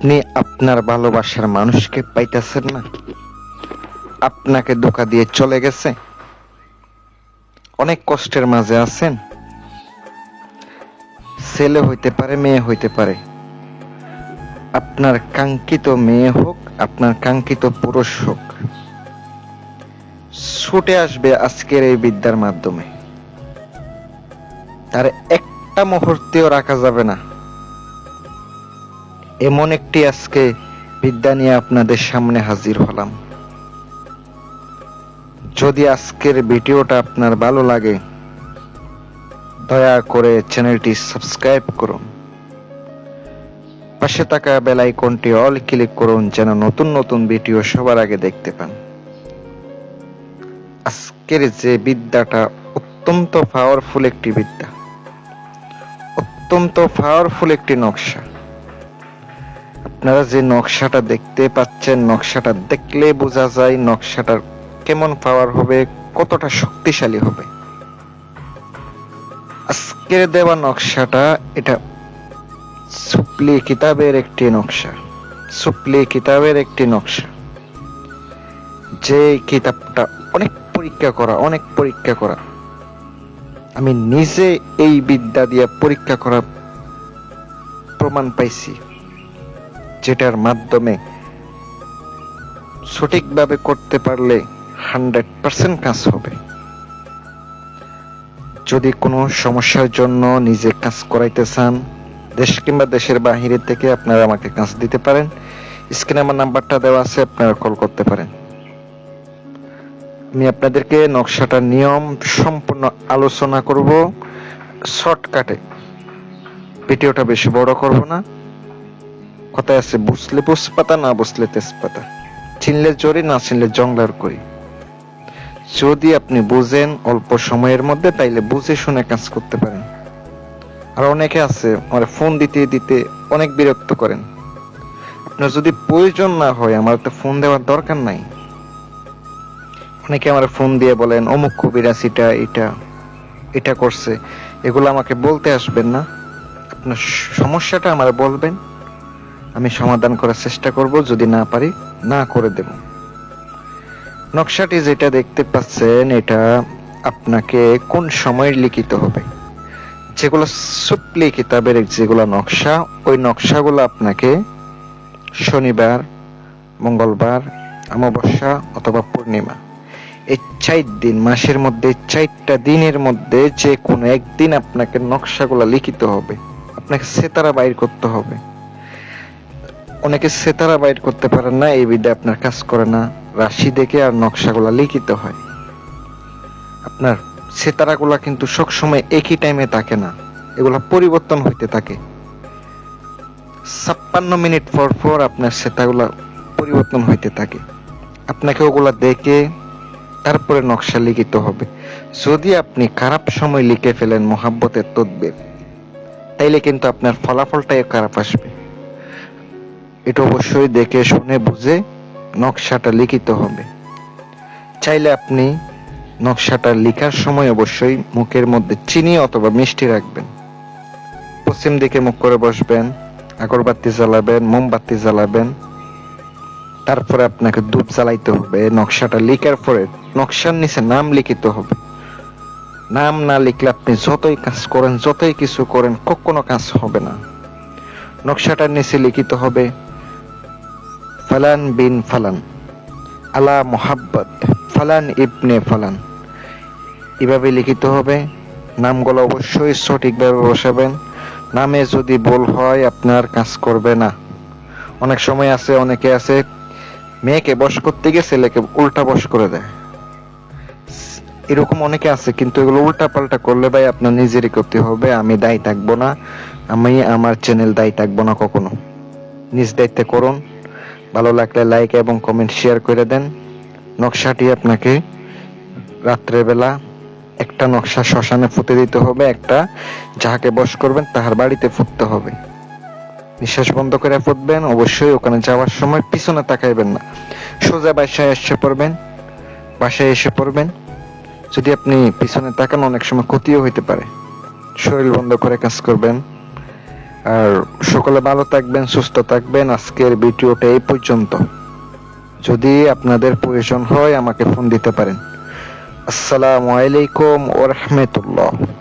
আপনি আপনার ভালোবাসার মানুষকে পাইতেছেন না? আপনাকে ধোকা দিয়ে চলে গেছে? অনেক কষ্টের মাঝে আছেন? ছেলে হইতে পারে, মেয়ে হইতে পারে। আপনার কাঙ্ক্ষিত মেয়ে হোক, আপনার কাঙ্ক্ষিত পুরুষ হোক। ছুটে আসবে আজকের এই বিদ্যার মাধ্যমে। তার একটা মুহূর্তেও রাখা যাবে না। এমন একটি আজকে বিদ্যা নিয়ে আপনাদের সামনে হাজির হলাম। যদি আজকের ভিডিওটা আপনার ভালো লাগে, দয়া করে চ্যানেলটি সাবস্ক্রাইব করুন। পাশে থাকা বেল আইকনটি অল ক্লিক করুন যেন নতুন নতুন ভিডিও সবার আগে দেখতে পান। আজকের যে বিদ্যাটা অত্যন্ত পাওয়ারফুল একটি বিদ্যা, অত্যন্ত পাওয়ারফুল একটি নকশা। আপনারা যে নকশাটা দেখতে পাচ্ছেন, নকশাটা দেখলে বোঝা যায় নকশাটার কেমন পাওয়ার হবে, কতটা শক্তিশালী হবে। আজকের দেওয়া নকশাটা এটা সুপলি কিতাবের একটি নকশা। সুপলি কিতাবের একটি নকশা। যে কিতাবটা অনেক পরীক্ষা করা, অনেক পরীক্ষা করা। আমি নিজে এই বিদ্যা দিয়ে পরীক্ষা করা প্রমাণ পাইছি। যেটার মাধ্যমে সঠিকভাবে করতে পারলে হান্ড্রেড পার্সেন্ট কাজ হবে। যদি কোনো সমস্যার জন্য নিজে কাজ করাইতে চান, দেশ কিংবা দেশের বাহিরে থেকে আপনারা আমাকে কাজ দিতে পারেন। স্ক্রিনে আমার নাম্বারটা দেওয়া আছে, আপনারা কল করতে পারেন। আমি আপনাদেরকে নকশাটার নিয়ম সম্পূর্ণ আলোচনা করব। শর্টকাটে। ভিডিওটা বেশি বড় করব না। কথায় আছে, বুঝলে বুঝপাতা না বুঝলে তেজপাতা? চিনলে জরি, না চিনলে জংলার করি। যদি আপনি বুঝেন অল্প সময়ের মধ্যে, তাইলে বুঝে শুনে কাজ করতে পারেন। আর অনেকে আছে আমার ফোন দিতে দিতে অনেক বিরক্ত করেন। আপনার যদি প্রয়োজন না হয়, আমার তো ফোন দেওয়ার দরকার নাই। অনেকে আমার ফোন দিয়ে বলেন, অমুক কবিরাজ এটা এটা এটা করছে। এগুলো আমাকে বলতে আসবেন না। আপনার সমস্যাটা আমার বলবেন। আমি সমাধান করার চেষ্টা করব, যদি না পারি, না করে দেব। নকশাটি যেটা দেখতে পাচ্ছেন, এটা আপনাকে কোন সময় লিখিত হবে? যেগুলো সুপলি কিতাবের যেগুলো নকশা, ওই নকশাগুলো আপনাকে শনিবার, মঙ্গলবার, অমাবস্যা অথবা পূর্ণিমা, এই চার দিন, মাসের মধ্যে, চারটা দিনের মধ্যে যে কোনো একদিন আপনাকে নকশাগুলো লিখিত হবে। আপনাকে সেতারা বাইর করতে হবে। অনেকে সেতারা বাইর করতে পারেন না, এই বিদ্যা আপনার কাজ করে না। রাশি দেখে আর নকশাগুলা লিখিত হয়। আপনার সেতারাগুলা কিন্তু সবসময় একই টাইমে থাকে না। এগুলা পরিবর্তন হইতে থাকে। ছাপ্পান্ন মিনিট পর পর আপনার সেতাগুলা পরিবর্তন হইতে থাকে। আপনাকে ওগুলা দেখে তারপরে নকশা লিখিত হবে। যদি আপনি খারাপ সময় লিখে ফেলেন মোহাব্বতের তদ্বির, তাইলে কিন্তু আপনার ফলাফলটাই খারাপ আসবে। এটা অবশ্যই দেখে শুনে বুঝে নকশাটা লিখিত হবে। চাইলে আপনি নকশাটা লেখার সময় অবশ্যই মুখের মধ্যে চিনি অথবা মিষ্টি রাখবেন। পশ্চিম দিকে মুখ করে বসবেন, আগরবাতি জ্বালাবেন, মোমবাতি জ্বালাবেন। তারপরে আপনাকে ধূপ জ্বালাইতে হবে। নকশাটা লিখার পরে নকশার নিচে নাম লিখিত হবে। নাম না লিখলে আপনি যতই কাজ করেন, যতই কিছু করেন, কখনো কাজ হবে না। নকশাটার নিচে লিখিত হবে ফালান বিন ফালান, আলা মোহাব্বত, ফালান ইবনে ফালান। এভাবে লিখিত হবে, নামগুলো অবশ্যই সঠিকভাবে বসাবেন। নামে যদি ভুল হয়, আপনার কাজ করবে না। অনেক সময় আছে, অনেকে আছে, মেয়েকে বশ করতে গিয়ে ছেলেকে উল্টা বশ করে দেয়। এরকম অনেকে আছে, কিন্তু এগুলো উল্টা পাল্টা করলে ভাই আপনার নিজেরই করতে হবে, আমি দায়ী থাকব না, আমি আমার চ্যানেল দায়ী থাকব না কখনো। নিজ দায়িত্বে করুন। ভালো লাগলে লাইক এবং কমেন্ট শেয়ার করে দেন। নকশাটি আপনাকে রাত্রেবেলা একটা নকশা শ্মশানে ফুটে দিতে হবে, একটা যাহাকে বশ করবেন তাহার বাড়িতে ফুটতে হবে। নিঃশ্বাস বন্ধ করে ফুটবেন অবশ্যই ওখানে যাওয়ার সময় পিছনে তাকাইবেন না। সোজা বাসায় এসে পড়বেন, বাসায় এসে পড়বেন। যদি আপনি পিছনে তাকান, অনেক সময় ক্ষতিও হইতে পারে। শরীর বন্ধ করে কাজ করবেন। আর সকলে ভালো থাকবেন, সুস্থ থাকবেন। আজকের ভিডিওটা এই পর্যন্ত। যদি আপনাদের প্রয়োজন হয়, আমাকে ফোন দিতে পারেন। আসসালামু আলাইকুম ওয়া রাহমাতুল্লাহ।